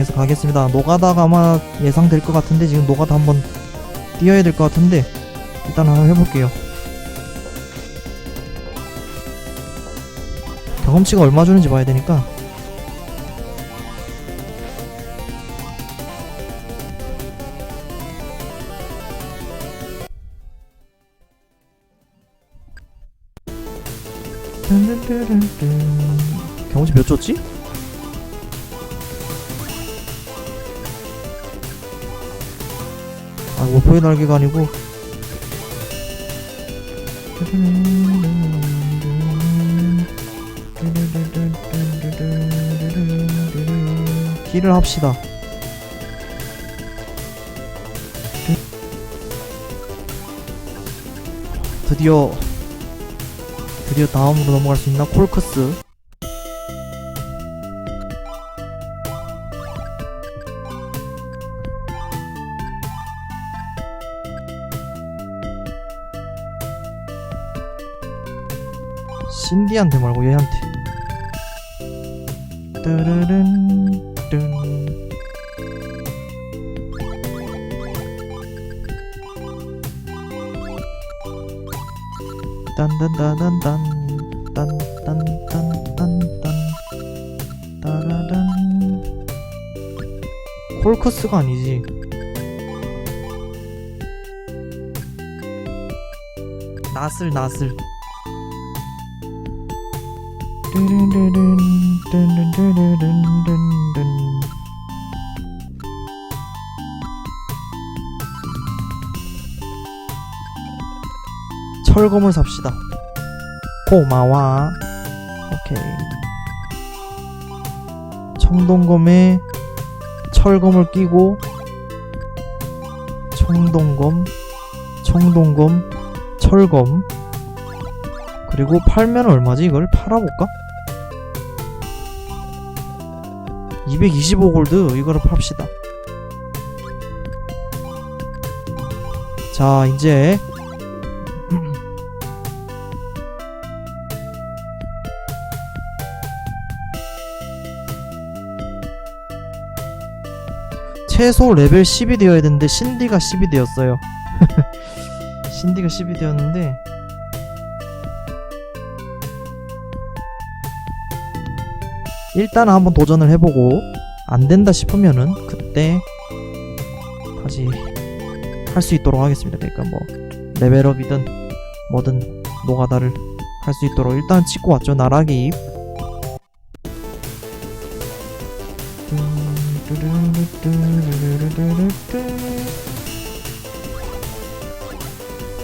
해서 가겠습니다. 노가다가 아마 예상될 것 같은데 지금 노가다 한번 뛰어야 될 것 같은데 일단 한번 해볼게요. 경험치가 얼마 주는지 봐야 되니까 경험치 몇 줬지? 아, 오포의 날개가 아니고. 힐을 합시다. 드디어 드디어 다음으로 넘어갈 수 있나? 콜커스. 신디한테 말고 얘한테. 뜨르른 뜬. 딴딴딴딴딴 콜커스가 아니지 나슬 나슬 철검을 삽시다. 고마워. 오케이. 청동검에 철검을 끼고 청동검 청동검 철검. 그리고 팔면 얼마지? 이걸 팔아볼까? 225골드 이거를 팝시다. 자 이제 최소 레벨 10이 되어야 되는데 신디가 10이 되었어요. 신디가 10이 되었는데 일단 한번 도전을 해보고 안 된다 싶으면은 그때 다시 할 수 있도록 하겠습니다. 그러니까 뭐 레벨업이든 뭐든 노가다를 할 수 있도록 일단 찍고 왔죠. 나락의 입.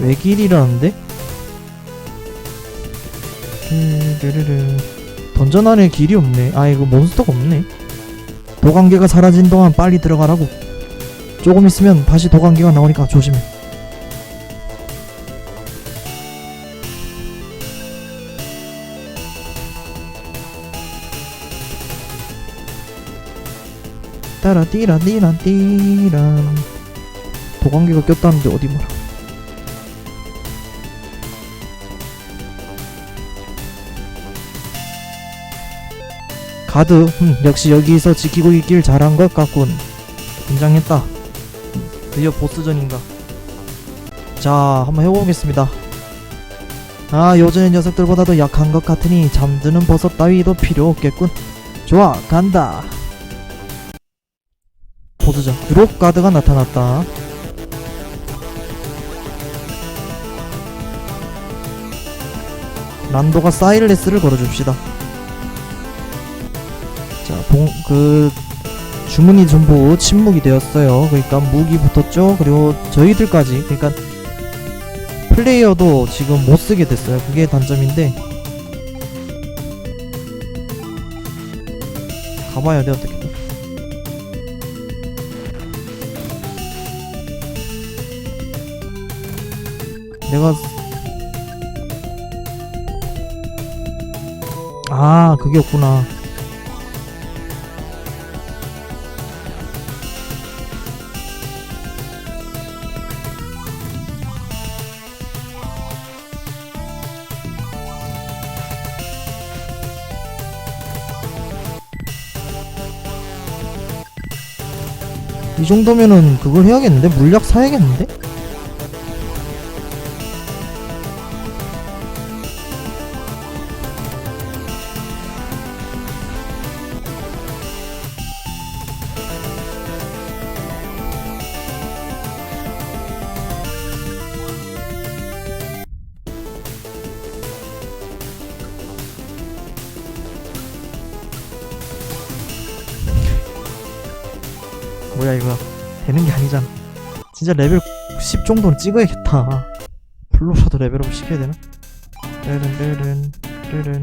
외길이라는데? 던전 안에 길이 없네. 아 이거 몬스터가 없네. 도관계가 사라진 동안 빨리 들어가라고. 조금 있으면 다시 도관계가 나오니까 조심해. 따라 띠란 띠란 띠란 도관계가 꼈다는데 어디 뭐라 가드 음, 역시 여기서 지키고 있길 잘한 것 같군. 긴장했다. 드디어 보스전인가. 자 한번 해보겠습니다. 아 요즘 녀석들보다도 약한 것 같으니 잠드는 버섯 따위도 필요 없겠군. 좋아 간다. 보스전 드롭 가드가 나타났다. 난도가 사일레스를 걸어줍시다. 자, 봉, 그, 주문이 전부 침묵이 되었어요. 그러니까 무기 붙었죠? 그리고 저희들까지, 그러니까 플레이어도 지금 못 쓰게 됐어요. 그게 단점인데. 가봐야 돼, 어떻게든. 내가. 아, 그게 없구나. 이 정도면은 그걸 해야겠는데? 물약 사야겠는데? 야 이거 되는 게 아니잖아. 진짜 레벨 10 정도는 찍어야겠다. 블로라도 레벨업 시켜야 되나? 르른 르른 르른.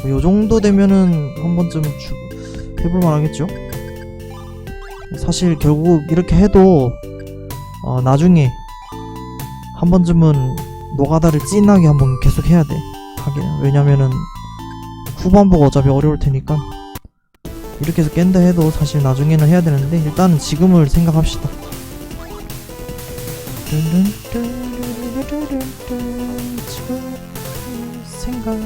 뭐 요정도 되면은 한 번쯤 주, 해볼만 하겠죠? 사실 결국 이렇게 해도 어, 나중에 한 번쯤은 노가다를 찐하게 한번 계속 해야 돼. 하게 왜냐면은 후반부가 어차피 어려울 테니까 이렇게 해서 깬다 해도 사실 나중에는 해야 되는데 일단은 지금을 생각합시다. 지금 생각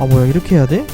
아 뭐야 이렇게 해야 돼?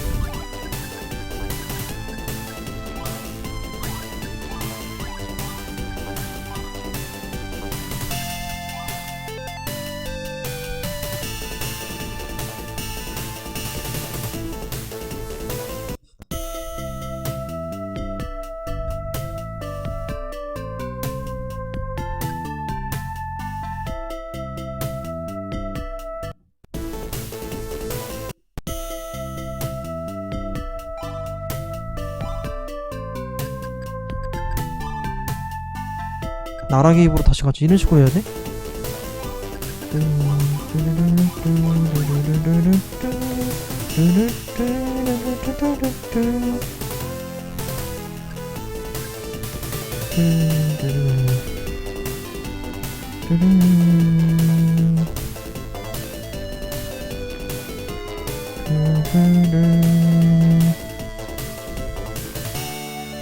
나락의 입으로 다시 가지 이런 식으로 해야 돼?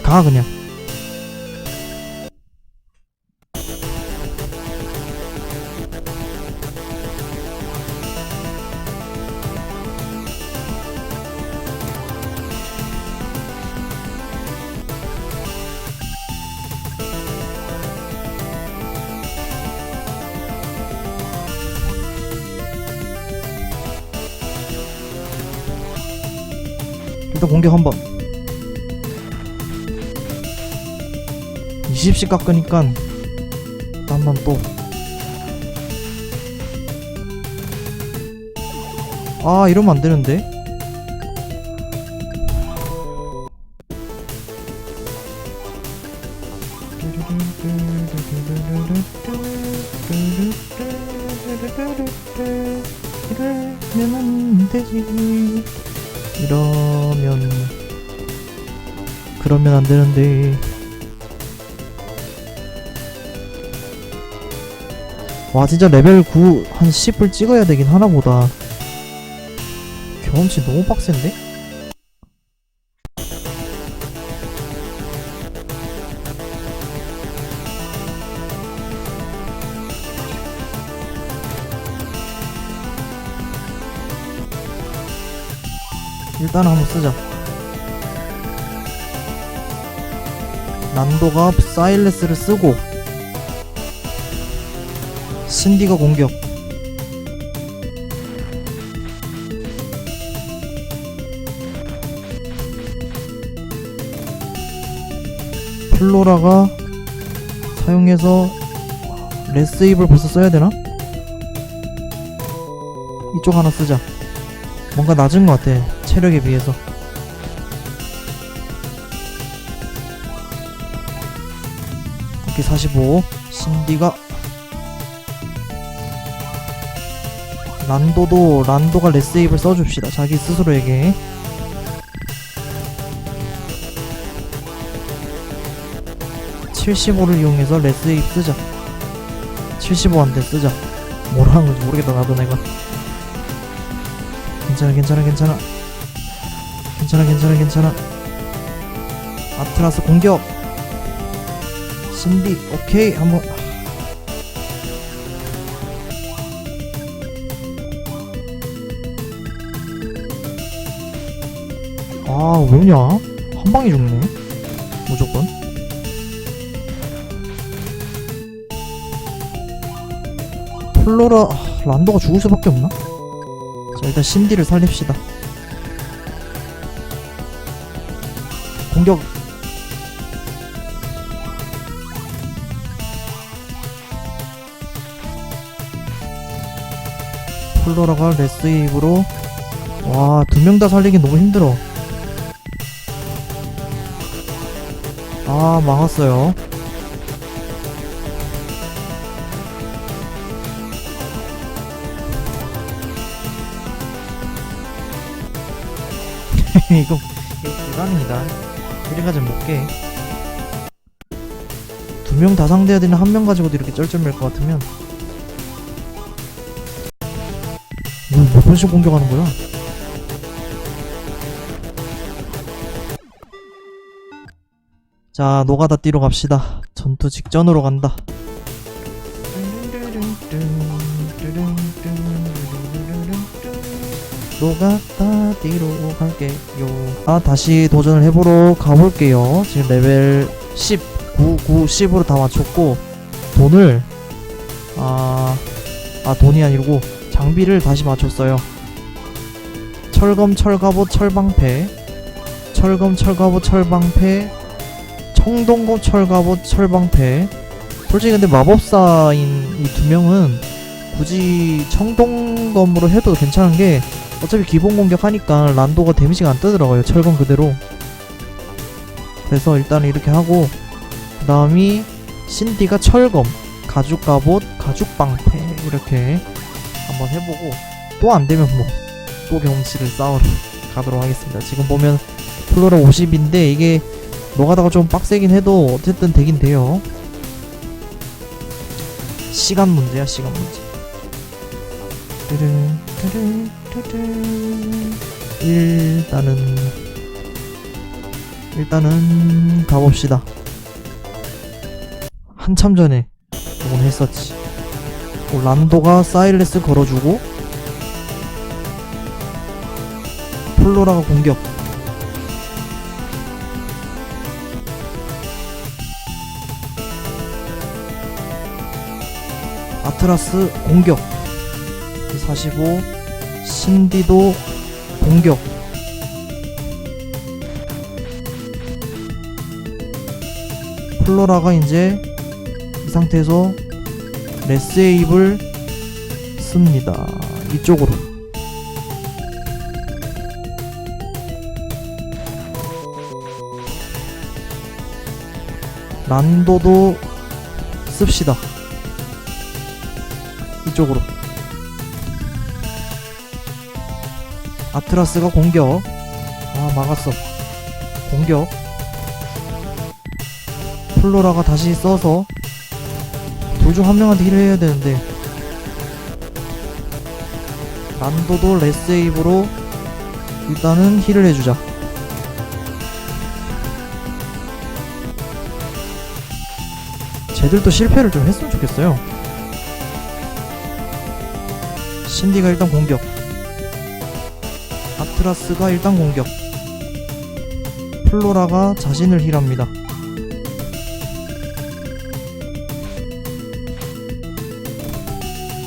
가 그냥 일단 공격 한번 20씩 깎으니까 한번 또 아, 이러면 안 되는데. 이러면 그러면 안 되는데. 와 진짜 레벨 9 한 10을 찍어야 되긴 하나 보다 경험치 너무 빡센데? 일단은 한번 쓰자. 난도가 사일레스를 쓰고 신디가 공격. 플로라가 사용해서 레스입을 벌써 써야 되나? 이쪽 하나 쓰자. 뭔가 낮은 것 같아 체력에 비해서. 이렇게 45 신디가. 란도도 란도가 레스입을 써줍시다. 자기 스스로에게. (75를) 이용해서 레스입 쓰자. 75한대 쓰자. 뭘 하는 건지 모르겠다 나도 내가. 괜찮아 괜찮아 괜찮아 괜찮아 괜찮아 괜찮아. 아트라스 공격. 신비 오케이. 한번. 아 왜냐? 한 방에 죽네. 무조건. 플로라 아, 란도가 죽을 수밖에 없나? 자 일단 신디를 살립시다 공격. 플로라가 레스웨이브로. 와 두 명 다 살리기 너무 힘들어. 아 망했어요. 이거 이거 불가능이다 이래가지 못깨 두 명 다 상대해야 되는 한 명 가지고도 이렇게 쩔쩔맬 것 같으면 뭐, 몇 번씩 공격하는 거야? 자, 노가다 뛰러 갑시다. 전투 직전으로 간다. 노가다 뛰러 갈게요. 아, 다시 도전을 해보러 가볼게요. 지금 레벨 10, 9, 9, 10으로 다 맞췄고, 돈을, 아, 아, 돈이 아니고, 장비를 다시 맞췄어요. 철검, 철갑옷, 철방패, 철검, 철갑옷, 철방패, 청동검, 철갑옷, 철방패. 솔직히 근데 마법사인 이 두 명은 굳이 청동검으로 해도 괜찮은 게 어차피 기본 공격하니까 란도가 데미지가 안 뜨더라고요. 철검 그대로. 그래서 일단 이렇게 하고 그 다음이 신디가 철검, 가죽 갑옷, 가죽 방패 이렇게 한번 해보고 또 안 되면 뭐 또 경치를 싸우러 가도록 하겠습니다. 지금 보면 플로라 50인데 이게 노가다가 좀 빡세긴 해도 어쨌든 되긴 돼요. 시간 문제야 시간 문제. 뚜른 뚜른 일단은 일단은 가봅시다. 한참 전에 저건 했었지. 어, 란도가 사일레스 걸어주고 플로라가 공격 아트라스 공격 45 신디도 공격. 플로라가 이제 이 상태에서 레스에입을 씁니다. 이쪽으로. 난도도 씁시다. 이쪽으로 아트라스가 공격. 아 막았어. 공격. 플로라가 다시 써서 둘 중 한 명한테 힐을 해야 되는데. 난도도 레스에입으로 일단은 힐을 해주자. 쟤들도 실패를 좀 했으면 좋겠어요. 신디가 일단 공격 아트라스가 일단 공격. 플로라가 자신을 힐합니다.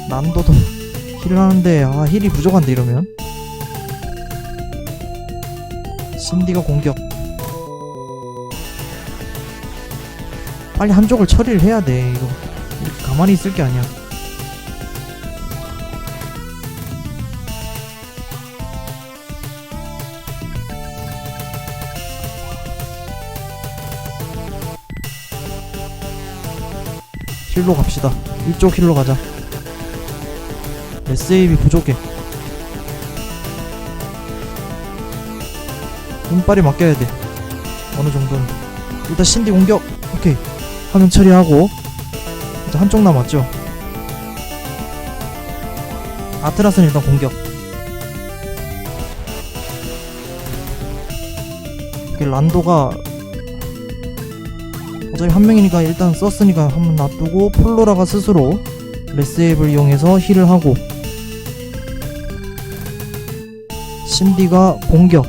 난도도 힐을 하는데 아 힐이 부족한데 이러면? 신디가 공격. 빨리 한쪽을 처리를 해야 돼 이거. 가만히 있을 게 아니야 힐로 갑시다. 이쪽 힐로 가자. SAB 부족해. 운빨이 맡겨야 돼. 어느 정도는. 일단 신디 공격. 오케이. 화면 처리하고. 이제 한쪽 남았죠? 아트라스는 일단 공격. 이게 란도가 어차피 한 명이니까 일단 썼으니까 한 번 놔두고 폴로라가 스스로 레스앱을 이용해서 힐을 하고 신디가 공격.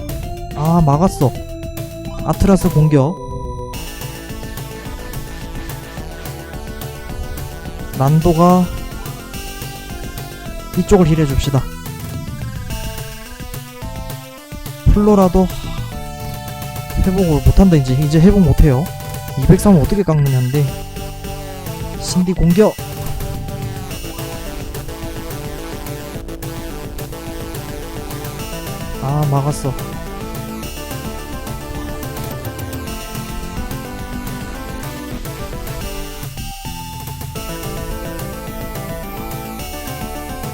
아 막았어. 아트라스 공격. 란도가 이쪽을 힐해 줍시다. 플로라도 회복을 못한다 이제. 이제 회복 못해요 203을 어떻게 깎느냐인데. 신디 공격! 아 막았어.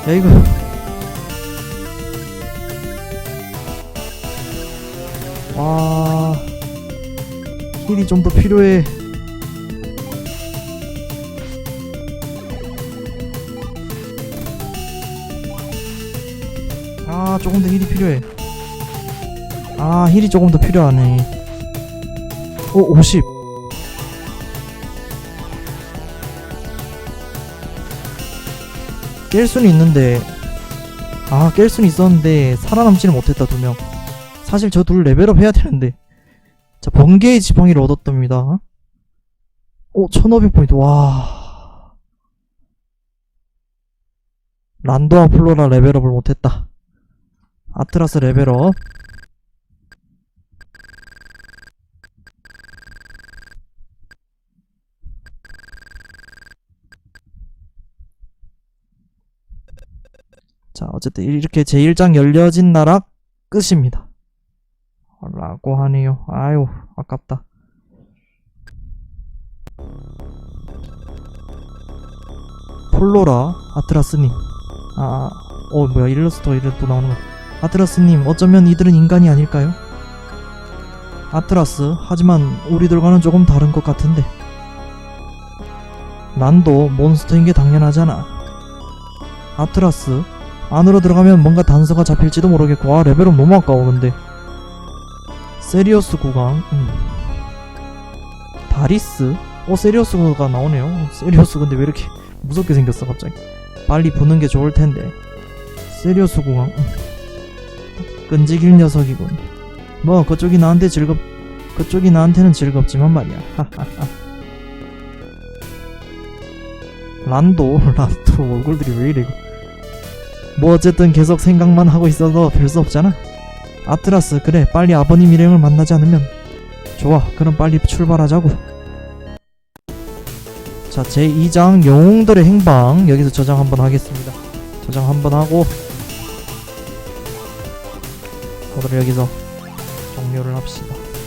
야 이거. 와 힐이 좀 더 필요해. 아 조금 더 힐이 필요해. 아 힐이 조금 더 필요하네. 오 50. 깰 수는 있는데. 아 깰 수는 있었는데 살아남지는 못했다 두 명. 사실 저 둘 레벨업 해야 되는데 자 번개의 지팡이를 얻었답니다. 오 1500포인트. 와. 란도와 플로라 레벨업을 못했다. 아트라스 레벨업. 자 어쨌든 이렇게 제1장 열려진 나라 끝입니다 라고 하네요. 아유 아깝다. 폴로라 아트라스님. 아, 어 뭐야 일러스트가 이래 또 나오는 거. 아트라스님 어쩌면 이들은 인간이 아닐까요? 아트라스 하지만 우리들과는 조금 다른 것 같은데. 난도 몬스터인 게 당연하잖아. 아트라스 안으로 들어가면 뭔가 단서가 잡힐지도 모르겠고 아 레벨업 너무 아까워 근데 세리어스 구강 음. 다리스? 어 세리어스가 나오네요. 세리어스 근데 왜 이렇게 무섭게 생겼어 갑자기? 빨리 부는 게 좋을 텐데. 세리어스 구강 음. 끈질길 녀석이군. 뭐 그쪽이 나한테 즐겁 그쪽이 나한테는 즐겁지만 말이야. 란도 란도 얼굴들이 왜 이래 이거? 뭐 어쨌든 계속 생각만 하고 있어도 별 수 없잖아 아트라스 그래 빨리 아버님 일행을 만나지 않으면. 좋아 그럼 빨리 출발하자고. 자 제2장 영웅들의 행방. 여기서 저장 한번 하겠습니다. 저장 한번 하고. 오늘 여기서 종료를 합시다